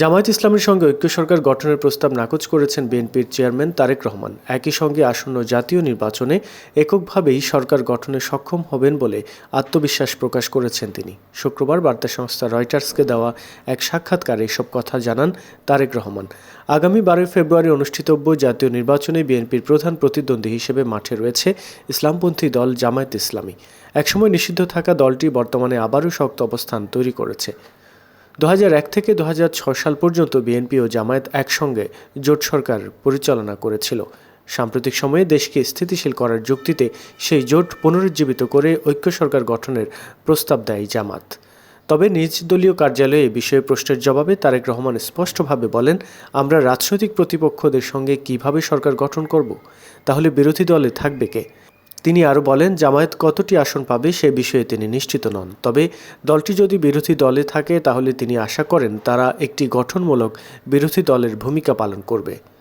জামায়াত ইসলামের সঙ্গে ঐক্য সরকার গঠনের প্রস্তাব নাকচ করেছেন বিএনপির চেয়ারম্যান তারেক রহমান। একই সঙ্গে আসন্ন জাতীয় নির্বাচনে এককভাবেই সরকার গঠনে সক্ষম হবেন বলে আত্মবিশ্বাস প্রকাশ করেছেন তিনি। শুক্রবার বার্তা সংস্থা রয়টার্সকে দেওয়া এক সাক্ষাৎকারে এসব কথা জানান তারেক রহমান। আগামী বারোই ফেব্রুয়ারি অনুষ্ঠিতব্য জাতীয় নির্বাচনে বিএনপির প্রধান প্রতিদ্বন্দ্বী হিসেবে মাঠে রয়েছে ইসলামপন্থী দল জামায়াত ইসলামী। একসময় নিষিদ্ধ থাকা দলটি বর্তমানে আবারও শক্ত অবস্থান তৈরি করেছে। দু হাজার এক থেকে দুহাজার ছয় সাল পর্যন্ত বিএনপি ও জামায়াত একসঙ্গে জোট সরকার পরিচালনা করেছিল। সাম্প্রতিক সময়ে দেশকে স্থিতিশীল করার যুক্তিতে সেই জোট পুনরুজ্জীবিত করে ঐক্য সরকার গঠনের প্রস্তাব দেয় জামাত। তবে নিজ দলীয় কার্যালয়ে এ বিষয়ে প্রশ্নের জবাবে তারেক রহমান স্পষ্টভাবে বলেন, আমরা রাজনৈতিক প্রতিপক্ষদের সঙ্গে কীভাবে সরকার গঠন করব? তাহলে বিরোধী দলে থাকবে কে? তিনি আরও বলেন, জামায়াত কতটি আসন পাবে সে বিষয়ে তিনি নিশ্চিত নন। তবে দলটি যদি বিরোধী দলে থাকে তাহলে তিনি আশা করেন তারা একটি গঠনমূলক বিরোধী দলের ভূমিকা পালন করবে।